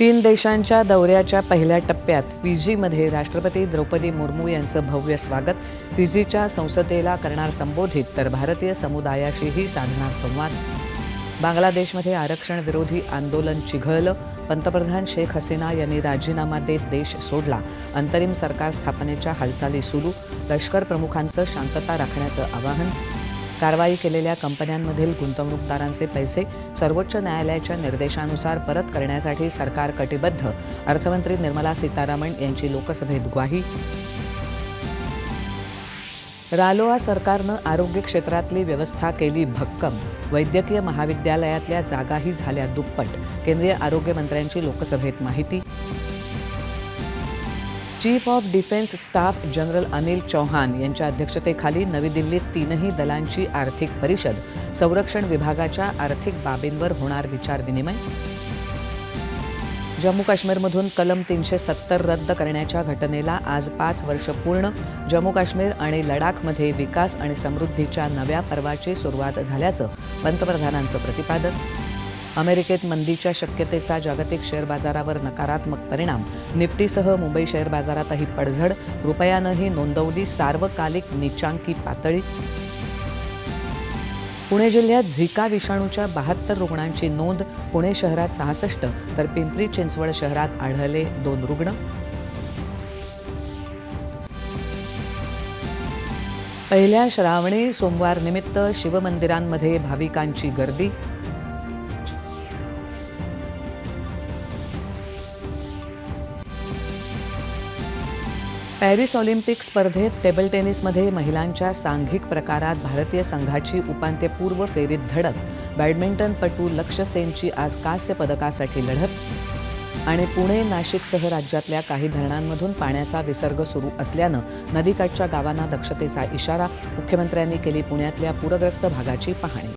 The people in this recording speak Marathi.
तीन देशांच्या दौऱ्याच्या पहिल्या टप्प्यात फिजीमध्ये राष्ट्रपती द्रौपदी मुर्मू यांचं भव्य स्वागत. फिजीच्या संसदेला करणार संबोधित तर भारतीय समुदायाशीही साधणार संवाद. बांगलादेशमध्ये आरक्षण विरोधी आंदोलन चिघळलं. पंतप्रधान शेख हसीना यांनी राजीनामा देत देश सोडला. अंतरिम सरकार स्थापनेच्या हालचाली सुरू. लष्कर प्रमुखांचं शांतता राखण्याचं आवाहन. कारवाई केलेल्या कंपन्यांमधील गुंतवणूकदारांचे पैसे सर्वोच्च न्यायालयाच्या निर्देशानुसार परत करण्यासाठी सरकार कटिबद्ध अर्थमंत्री निर्मला सीतारामन यांची लोकसभेत ग्वाही. रालोआ सरकारनं आरोग्य क्षेत्रातली व्यवस्था केली भक्कम वैद्यकीय महाविद्यालयातल्या जागाही झाल्या दुप्पट केंद्रीय आरोग्यमंत्र्यांची लोकसभेत माहिती. Chief of defence staff general Anil Chauhan यांच्या अध्यक्षतेखाली नवी दिल्लीत तीनही दलांची आर्थिक परिषद संरक्षण विभागाच्या आर्थिक बाबींवर होणार विचारविनिमय जम्मू काश्मीरमधून कलम तीनशे सत्तर रद्द करण्याच्या घटनेला आज पाच वर्ष पूर्ण. जम्मू काश्मीर आणि लडाखमध्ये विकास आणि समृद्धीच्या नव्या पर्वाची सुरुवात झाल्याचं पंतप्रधानांचं प्रतिपादन. अमेरिकेत मंदीच्या शक्यतेचा जागतिक शेअर बाजारावर नकारात्मक परिणाम. निफ्टीसह मुंबई शेअर बाजारातही पडझड. रुपयानंही नोंदवली सार्वकालिक निचांकी पातळी. पुणे जिल्ह्यात झिका विषाणूच्या बहात्तर रुग्णांची नोंद. पुणे शहरात सहासष्ट तर पिंपरी चिंचवड शहरात आढळले दोन रुग्ण. पहिल्या श्रावणी सोमवार निमित्त शिवमंदिरांमध्ये भाविकांची गर्दी. पॅरिस ऑलिम्पिक स्पर्धेत टेबल टेनिसमध्ये महिलांच्या सांघिक प्रकारात भारतीय संघाची उपांत्यपूर्व फेरीत धडक. बॅडमिंटनपटू लक्ष्य सेनची आज कांस्य पदकासाठी लढत. आणि पुणे नाशिकसह राज्यातल्या काही धरणांमधून पाण्याचा विसर्ग सुरू असल्यानं नदीकाठच्या गावांना दक्षतेचा इशारा मुख्यमंत्र्यांनी केली पुण्यातल्या पूरग्रस्त भागाची पाहणी.